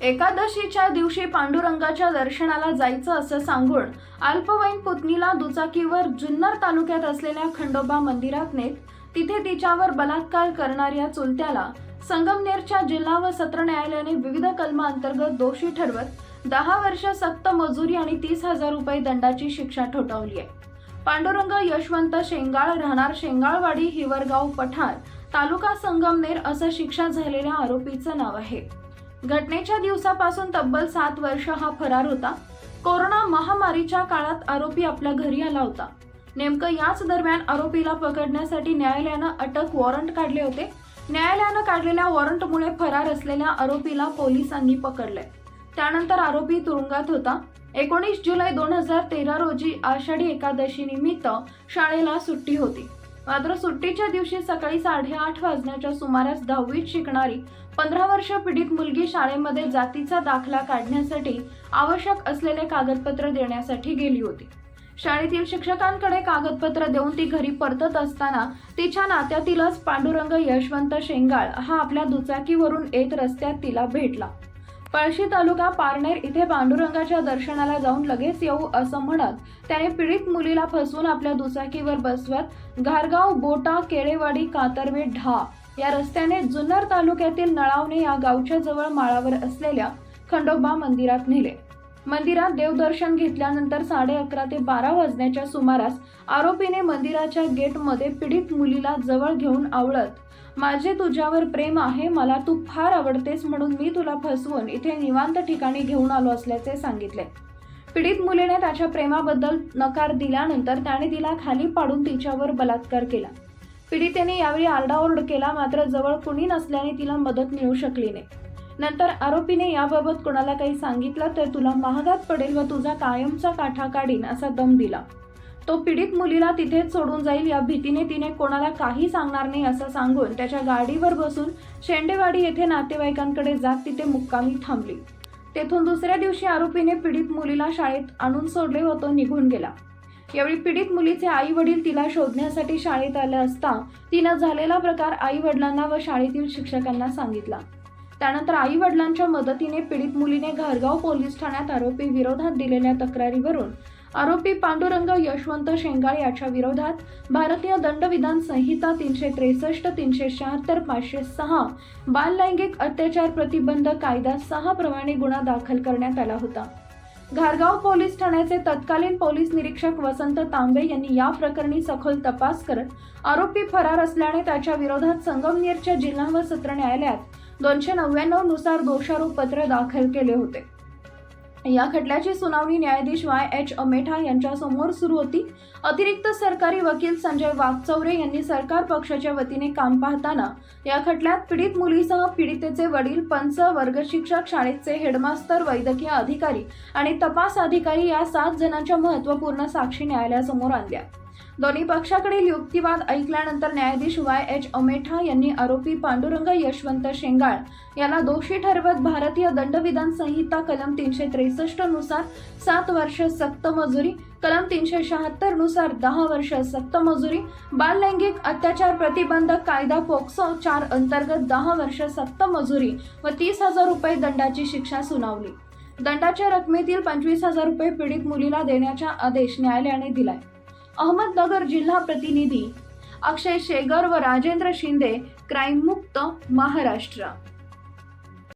एकादशीच्या दिवशी पांडुरंगाच्या दर्शनाला जायचं असं सांगून अल्पवयीन पुतणीला दुचाकीवर जुन्नर तालुक्यात असलेल्या खंडोबा मंदिरात नेत तिथे तिच्यावर बलात्कार करणाऱ्या चुलत्याला संगमनेरच्या जिल्हा व सत्र न्यायालयाने विविध कलमांतर्गत दोषी ठरवत दहा वर्ष सक्त मजुरी आणि तीस हजार रुपये दंडाची शिक्षा ठोठावली आहे. पांडुरंग यशवंत शेंगाळ राहणार शेंगाळवाडी हिवरगाव पठार तालुका संगमनेर असं शिक्षा झालेल्या आरोपीचं नाव आहे. घटनेच्या दिवसापासून तब्बल सात वर्ष हा फरार होता. कोरोना महामारीच्या काळात आरोपी आपल्या घरी आला होता. नेमकं याच दरम्यान आरोपीला पकडण्यासाठी न्यायालयानं अटक वॉरंट काढले होते. न्यायालयानं काढलेल्या वॉरंटमुळे फरार असलेल्या आरोपीला पोलिसांनी पकडले त्यानंतर आरोपी तुरुंगात होता. एकोणीस जुलै दोन हजार तेरा रोजी आषाढी एकादशी निमित्त शाळेला सुट्टी होती. मात्र सुट्टीच्या दिवशी सकाळी साडेआठ वाजण्याच्या सुमारास दहावीत शिकणारी पंधरा वर्ष पीडित मुलगी शाळेमध्ये जातीचा दाखला काढण्यासाठी आवश्यक असलेले कागदपत्र देण्यासाठी गेली होती. शाळेतील शिक्षकांकडे कागदपत्र देऊन ती घरी परतत असताना तिच्या नात्यातीलच पांडुरंग यशवंत शेंगाळ हा आपल्या दुचाकीवरून येत रस्त्यात तिला भेटला. पळशी तालुका पारनेर इथे पांडुरंगाच्या दर्शनाला जाऊन लगेच येऊ असं म्हणत त्याने पीडित मुलीला फसवून आपल्या दुचाकीवर बसवत घारगाव बोटा केळेवाडी कातरवे ढा या रस्त्याने जुन्नर तालुक्यातील नळावणे या गावच्या जवळ माळावर असलेल्या खंडोबा मंदिरात नेले. मंदिरात देवदर्शन घेतल्यानंतर साडे अकरा ते बारा वाजण्याच्या सुमारास आरोपीने मंदिराच्या गेटमध्ये पीडित मुलीला जवळ घेऊन आवळत माझे तुझ्यावर प्रेम आहे मला तू फार आवडतेस म्हणून मी तुला फसवून इथे निवांत ठिकाणी घेऊन आलो असल्याचे सांगितले. पीडित मुलीने त्याच्या प्रेमाबद्दल नकार दिल्यानंतर त्याने तिला खाली पाडून तिच्यावर बलात्कार केला. पीडितेने यावेळी आरडाओरड केला मात्र जवळ कुणी नसल्याने तिला मदत मिळू शकली नाही. नंतर आरोपीने याबाबत कोणाला काही सांगितलं तर तुला महागात पडेल व तुझा कायमचा काठा काढीन असा दम दिला. तो पीडित मुलीला तिथेच सोडून जाईल या भीतीने तिने कोणाला काही सांगणार नाही असं सांगून त्याच्या गाडीवर बसून शेंडेवाडी येथे नातेवाईकांकडे जात तिथे मुक्कामी थांबली. तेथून दुसऱ्या दिवशी आरोपीने पीडित मुलीला शाळेत आणून सोडले व तो निघून गेला. यावेळी पीडित मुलीचे आई वडील तिला शोधण्यासाठी शाळेत आले असता तिनं झालेला प्रकार आई वडिलांना व शाळेतील शिक्षकांना सांगितला. त्यानंतर आई वडिलांच्या मदतीने पीडित मुलीने घारगाव पोलीस ठाण्यात आरोपी विरोधात दिलेल्या तक्रारीवरून आरोपी पांडुरंग यशवंत शेंगाळ याच्या विरोधात भारतीय दंडविधान संहिता तीनशे त्रेसष्ट तीनशे शहात्तर पाचशे सहा बाललैंगिक अत्याचार प्रतिबंध कायदा सहा प्रमाणे गुन्हा दाखल करण्यात आला होता. घारगाव पोलीस ठाण्याचे तत्कालीन पोलीस निरीक्षक वसंत तांबे यांनी या प्रकरणी सखोल तपास करत आरोपी फरार असल्याने त्याच्या विरोधात संगमनेरच्या जिल्हा व सत्र न्यायालयात दोनशे नव्याण्णवनुसार दोषारोप पत्र दाखल केले होते. या खटल्याची सुनावणी न्यायाधीश वाय. एच. अमेठा यांच्या समोर सुरू होती. अतिरिक्त सरकारी वकील संजय वागचौरे यांनी सरकार पक्षाच्या वतीने काम पाहताना या खटल्यात पीडित मुलीसह पीडितेचे वडील पंच वर्गशिक्षक शाळेचे हेडमास्तर वैद्यकीय अधिकारी आणि तपास अधिकारी या सात जणांच्या महत्त्वपूर्ण साक्षी न्यायालयासमोर आणल्या. दोन्ही पक्षाकडील युक्तिवाद ऐकल्यानंतर न्यायाधीश वाय एच अमेठा यांनी आरोपी पांडुरंग यशवंत शेंगाळ याला दोषी ठरवत भारतीय दंडविधान संहिता कलम तीनशे त्रेसष्टनुसार सात वर्ष सक्त मजुरी कलम तीनशे शहात्तरनुसार दहा वर्ष सक्त मजुरी बाललैंगिक अत्याचार प्रतिबंधक कायदा पोक्सो चार अंतर्गत दहा वर्ष सक्त मजुरी व तीस हजार रुपये दंडाची शिक्षा सुनावली. दंडाच्या रकमेतील पंचवीस हजार रुपये पीडित मुलीला देण्याचा आदेश न्यायालयाने दिलाय. अहमदनगर जिल्हा प्रतिनिधी अक्षय शेगर व राजेंद्र शिंदे क्राईम मुक्त महाराष्ट्र.